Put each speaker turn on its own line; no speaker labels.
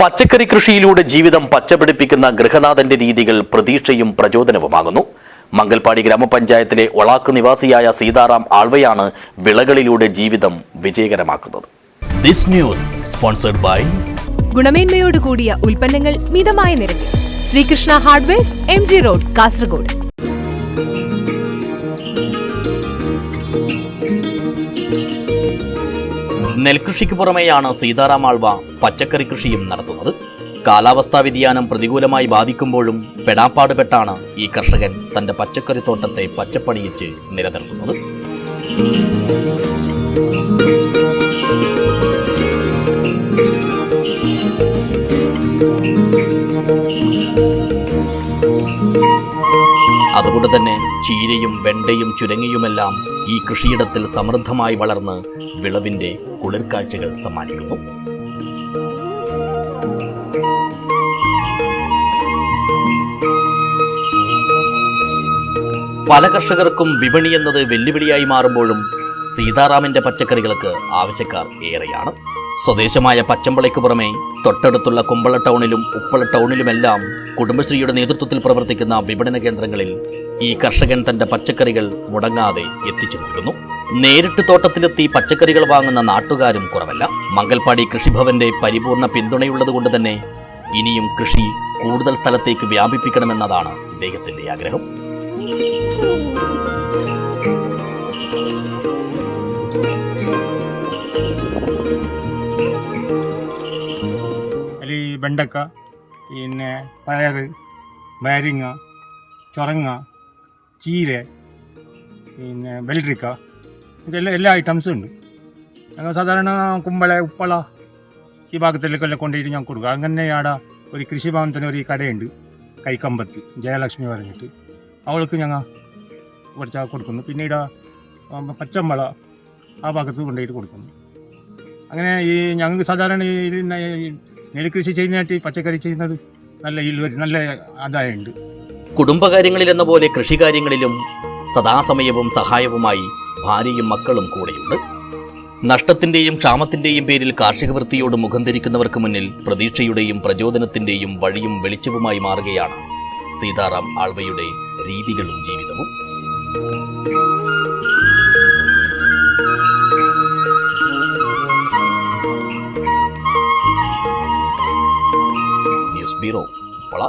പച്ചക്കറി കൃഷിയിലൂടെ ജീവിതം പച്ചപിടിപ്പിക്കുന്ന ഗൃഹനാഥന്റെ രീതികൾ പ്രതീക്ഷയും പ്രചോദനവുമാകുന്നു. മംഗൽപാടി ഗ്രാമപഞ്ചായത്തിലെ ഒളാക്ക് നിവാസിയായ സീതാറാം ആൾവയാണ് വിളകളിലൂടെ ജീവിതം വിജയകരമാക്കുന്നത്. ദിസ് ന്യൂസ് സ്പോൺസർഡ് ബൈ
ഗുണമേന്മയോട് കൂടിയ ഉൽപ്പന്നങ്ങൾ മിതമായ നിരക്കിൽ. Sreekrishna hardware M G road Kasaragod.
നെൽകൃഷിക്ക് പുറമെയാണ് സീതാറാം ആൾവ പച്ചക്കറി കൃഷിയും നടത്തുന്നത്. കാലാവസ്ഥാ വ്യതിയാനം പ്രതികൂലമായി ബാധിക്കുമ്പോഴും പെടാപ്പാട് പെട്ടാണ് ഈ കർഷകൻ തന്റെ പച്ചക്കറി തോട്ടത്തെ പച്ചപ്പണിയിച്ച് നിലനിർത്തുന്നത്. അതുകൊണ്ട് തന്നെ ചീരയും വെണ്ടയും ചുരങ്ങിയുമെല്ലാം ഈ കൃഷിയിടത്തിൽ സമൃദ്ധമായി വളർന്ന് വിളവിന്റെ കുളിർക്കാഴ്ചകൾ സമ്മാനിക്കുന്നു. പല കർഷകർക്കും വിപണി എന്നത് വെല്ലുവിളിയായി മാറുമ്പോഴും സീതാറാമിന്റെ പച്ചക്കറികൾക്ക് ആവശ്യക്കാർ ഏറെയാണ്. സ്വദേശമായ പച്ചമ്പളയ്ക്ക് പുറമെ തൊട്ടടുത്തുള്ള കുമ്പള ടൗണിലും ഉപ്പള ടൗണിലുമെല്ലാം കുടുംബശ്രീയുടെ നേതൃത്വത്തിൽ പ്രവർത്തിക്കുന്ന വിപണന കേന്ദ്രങ്ങളിൽ ഈ കർഷകൻ തന്റെ പച്ചക്കറികൾ മുടങ്ങാതെ എത്തിച്ചു നൽകുന്നു നേരിട്ട് തോട്ടത്തിലെത്തി പച്ചക്കറികൾ വാങ്ങുന്ന നാട്ടുകാരും കുറവല്ല. മംഗൽപാടി കൃഷിഭവന്റെ പരിപൂർണ പിന്തുണയുള്ളതുകൊണ്ട് തന്നെ ഇനിയും കൃഷി കൂടുതൽ സ്ഥലത്തേക്ക് വ്യാപിപ്പിക്കണമെന്നതാണ് ഇദ്ദേഹത്തിന്റെ ആഗ്രഹം.
വെണ്ടക്ക പിന്നെ പയർ വയറിങ്ങ ചുരങ്ങ ചീര പിന്നെ വെള്ളരിക്ക. ഇതെല്ലാം എല്ലാ ഐറ്റംസും ഉണ്ട്. ഞങ്ങൾ സാധാരണ കുമ്പള ഉപ്പള ഈ ഭാഗത്തിലേക്കെല്ലാം കൊണ്ടുപോയിട്ട് ഞാൻ കൊടുക്കും. അങ്ങനെ ആടെ ഒരു കൃഷിഭവനത്തിന് ഒരു കടയുണ്ട് കൈക്കമ്പത്ത് ജയലക്ഷ്മി പറഞ്ഞിട്ട്. അവൾക്ക് ഞങ്ങൾ കുറച്ച് കൊടുക്കുന്നു. പിന്നീട് പച്ചമ്പള ആ ഭാഗത്ത് കൊണ്ടുപോയിട്ട് കൊടുക്കുന്നു. അങ്ങനെ ഈ ഞങ്ങൾക്ക് സാധാരണ ഈ നെൽകൃഷി ചെയ്യുന്നതായിട്ട് പച്ചക്കറി ചെയ്യുന്നത് നല്ല നല്ല ആദായമുണ്ട്.
കുടുംബകാര്യങ്ങളിൽ എന്ന പോലെ കൃഷികാര്യങ്ങളിലും സദാസമയവും സഹായവുമായി ഭാര്യയും മക്കളും കൂടെയുണ്ട്. നഷ്ടത്തിന്റെയും ക്ഷാമത്തിന്റെയും പേരിൽ കാർഷിക വൃത്തിയോട് മുഖം തിരിക്കുന്നവർക്ക് മുന്നിൽ പ്രതീക്ഷയുടെയും പ്രചോദനത്തിന്റെയും വഴിയും വെളിച്ചവുമായി മാറുകയാണ് സീതാറാം ആൾവയുടെ രീതികളും ജീവിതവും. News bureau Uppala